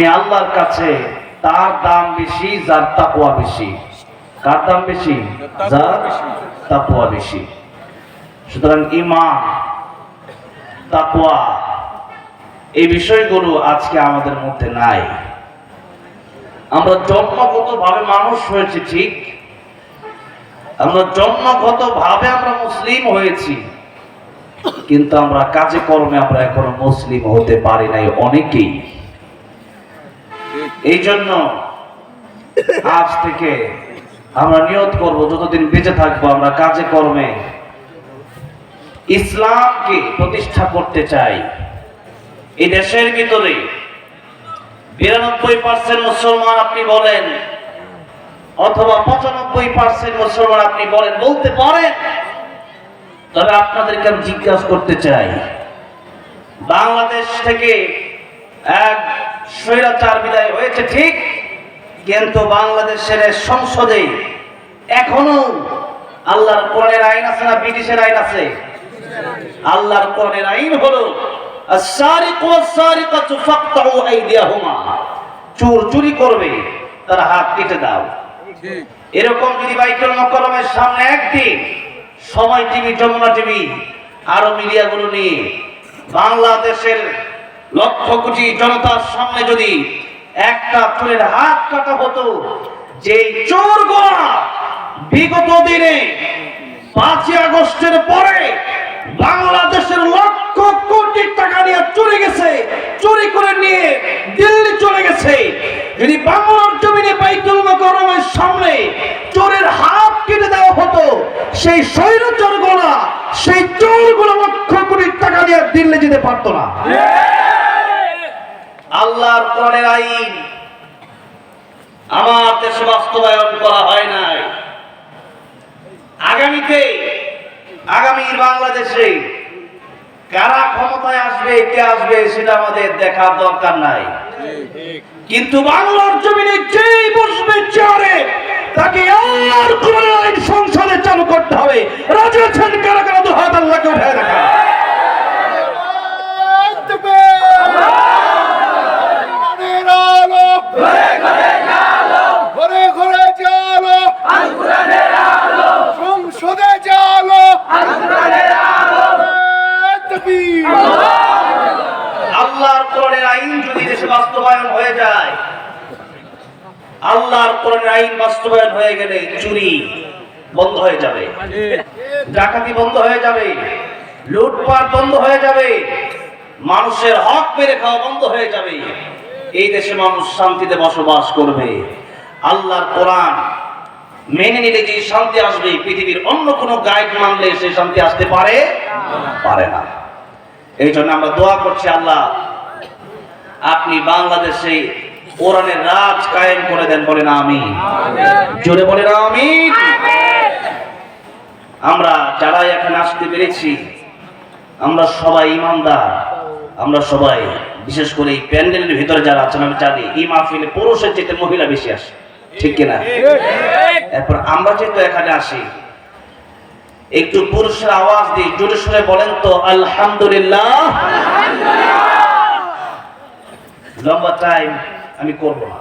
আমি আল্লাহর কাছে তার দাম বেশি, যার তাকওয়া বেশি। কার দাম বেশি? যার তাকওয়া বেশি। সুতরাং ইমান তাকওয়া, এই বিষয়গুলো আজকে আমাদের মধ্যে নাই। আমরা জন্মগত ভাবে মানুষ হয়েছে, ঠিক? আমরা জন্মগত ভাবে আমরা মুসলিম হয়েছি। কিন্তু আমরা কাজে কর্মে আমরা এখনও মুসলিম হতে পারি নাই, অনেকেই। এই জন্য আজ থেকে আমরা নিয়ত করব, যতদিন বেঁচে থাকব আমরা কাজে কর্মে ইসলামকে প্রতিষ্ঠা করতে চাই। এই দেশের ভিতরে বিরানব্বই পার্সেন্ট মুসলমান আপনি বলেন, অথবা পঁচানব্বই পার্সেন্ট মুসলমান আপনি বলেন, বলতে পারেন। তবে আপনাদেরকে আমি জিজ্ঞাসা করতে চাই, বাংলাদেশ থেকে এক স্বৈরাচার বিদায় হয়েছে, ঠিক? কিন্তু বাংলাদেশের সংসদে এখনও আল্লাহর কোরআনের আইন আছে না ব্রিটিশের আইন আছে? আল্লাহর কোরআনের আইন হলো চোর চুরি করবে, তার হাত কেটে দাও। এরকম যদি বাইকের মকরমের সামনে একদিন সময় টিভি, যমুনা টিভি, আরও মিডিয়াগুলো নিয়ে বাংলাদেশের লক্ষ কোটি জনতার সামনে যদি একটা চোরের হাত কাটা হতো যে চোর গোড়া বিগত দিনে পাঁচই আগস্টের পরে বাংলাদেশের লক্ষ কোটি টাকা নিয়ে চুরি গেছে, চুরি করে নিয়ে দিল্লি চলে গেছে। যদি বাংলার জমিনে বাইতুল মোকাররমের সামনে চোরের হাত কেটে দেওয়া হতো, সেই স্বৈরাচার গোলা সেই চোরগুলো লক্ষ কোটি টাকা দিয়ে দিল্লি যেতে পারতো না। আল্লাহর কোরআনের আইন। আমার দেশে বাস্তবায়ন করা হয় নাই। আগামীতে, আগামীর বাংলাদেশে কারা ক্ষমতায় আসবে, কে আসবে, সেটা আমাদের দেখার দরকার নাই। কিন্তু বাংলার জমিনে যেই বসবে চেয়ারে, তাকে কোরআনের আইন সংসদে চালু করতে হবে। রাজি আছেন কারা কারা? দু হাত আল্লাহকে উঠে দেখা কোরআনের আইন যদি দেশে বাস্তবায়ন হয়ে যায়, আল্লাহর কোরআনের আইন বাস্তবায়ন হয়ে গেলে চুরি বন্ধ হয়ে যাবে, ডাকাতি বন্ধ হয়ে যাবে, লুটপাট বন্ধ হয়ে যাবে, মানুষের হক মেরে খাওয়া বন্ধ হয়ে যাবে। এই দেশে মানুষ শান্তিতে বসবাস করবে। আল্লাহর কোরআন মেনে নিলে যে শান্তি আসবে, পৃথিবীর অন্য কোনো গাইড মানলে সে শান্তি আসতে পারে? পারে না। এই জন্য আমরা দোয়া করছি আল্লাহ আপনি বাংলাদেশে কোরআনের রাজ কায়েম করে দেন বলেন আমি জোরে বলেন আমি আমরা যারা এখানে আসতে পেরেছি আমরা সবাই ইমানদার আমরা সবাই বিশেষ করে এই প্যান্ডেলের ভিতরে যারা আছেন আমি জানি এই মাহফিলে পুরুষের চেয়ে মহিলা বেশি আসে ঠিক কিনা? এরপর আমরা যেহেতু এখানে আসি একটু পুরুষের আওয়াজ দিয়ে জোরে সরে বলেন তো আলহামদুলিল্লাহ। লম্বা টাইম আমি করব না।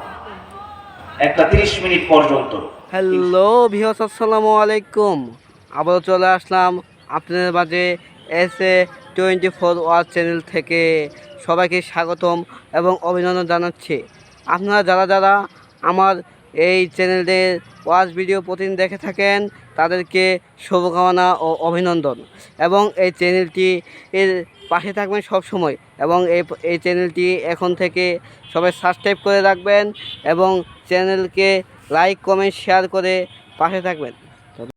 একটা তিরিশ মিনিট পর্যন্ত। হ্যালো ভিহস আসসালামু আলাইকুম। আবারও চলে আসলাম আপনাদের মাঝে S A twenty four war channel থেকে। সবাইকে স্বাগতম এবং অভিনন্দন জানাচ্ছি। আপনারা যারা যারা আমার এই চ্যানেলের ওয়াচ ভিডিও প্রতিদিন দেখে থাকেন। তাদেরকে শুভকামনা ও অভিনন্দন। এবং এই চ্যানেলটি এর পাশে থাকবেন সব সময় এবং এই এই চ্যানেলটি এখন থেকে সবাই সাবস্ক্রাইব করে রাখবেন এবং চ্যানেলকে লাইক, কমেন্ট, শেয়ার করে পাশে থাকবেন।